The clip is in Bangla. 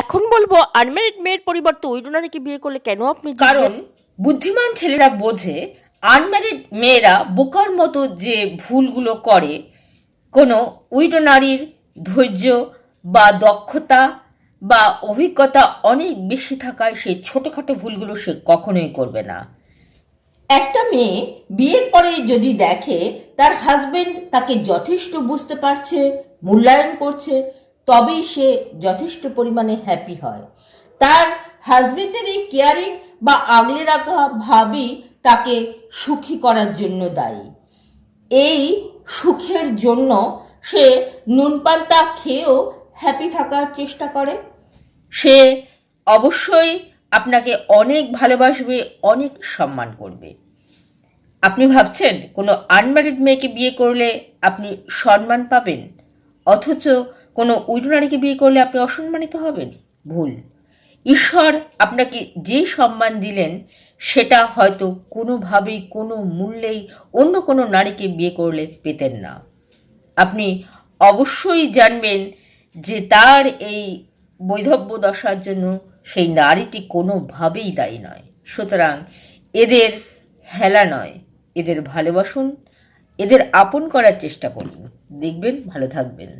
এখন বলব আনম্যারিড মেয়ের পরিবর্তে উইডোনারিকে বিয়ে করলে কেন আপনি কারণ, বুদ্ধিমান ছেলেরা বোঝে আনম্যারিড মেয়েরা বোকার মতো যে ভুলগুলো করে, কোনো উইডো নারীর ধৈর্য বা দক্ষতা বা অভিজ্ঞতা অনেক বেশি থাকায় সেই ছোটোখাটো ভুলগুলো সে কখনোই করবে না। একটা মেয়ে বিয়ের পরে যদি দেখে, তার হাজবেন্ড তাকে যথেষ্ট বুঝতে পারছে, মূল্যায়ন করছে তবেই সে যথেষ্ট পরিমাণে হ্যাপি হয়। তার হাজবেন্ডের এই কেয়ারিং বা আগলে রাখা ভাবই তাকে সুখী করার জন্য দায়ী। এই সুখের জন্য সে নুন পান্তা খেয়েও হ্যাপি থাকার চেষ্টা করে। সে অবশ্যই আপনাকে অনেক ভালোবাসবে, অনেক সম্মান করবে। আপনি ভাবছেন, কোনো আনম্যারিড মেয়েকে বিয়ে করলে আপনি সম্মান পাবেন? অথচ কোনো উইডো নারীকে বিয়ে করলে আপনি অসম্মানিত হবেন? ভুল। ঈশ্বর আপনাকে যে সম্মান দিলেন, সেটা হয়তো কোনোভাবেই, কোনো মূল্যেই অন্য কোনো নারীকে বিয়ে করলে পেতেন না। আপনি অবশ্যই জানবেন যে তার এই বৈধব্য দশার জন্য সেই নারীটি কোনোভাবেই দায়ী নয়। সুতরাং এদের হেলা নয়। এদের ভালোবাসুন, এদের আপন করার চেষ্টা করুন। দেখবেন ভালো থাকবেন।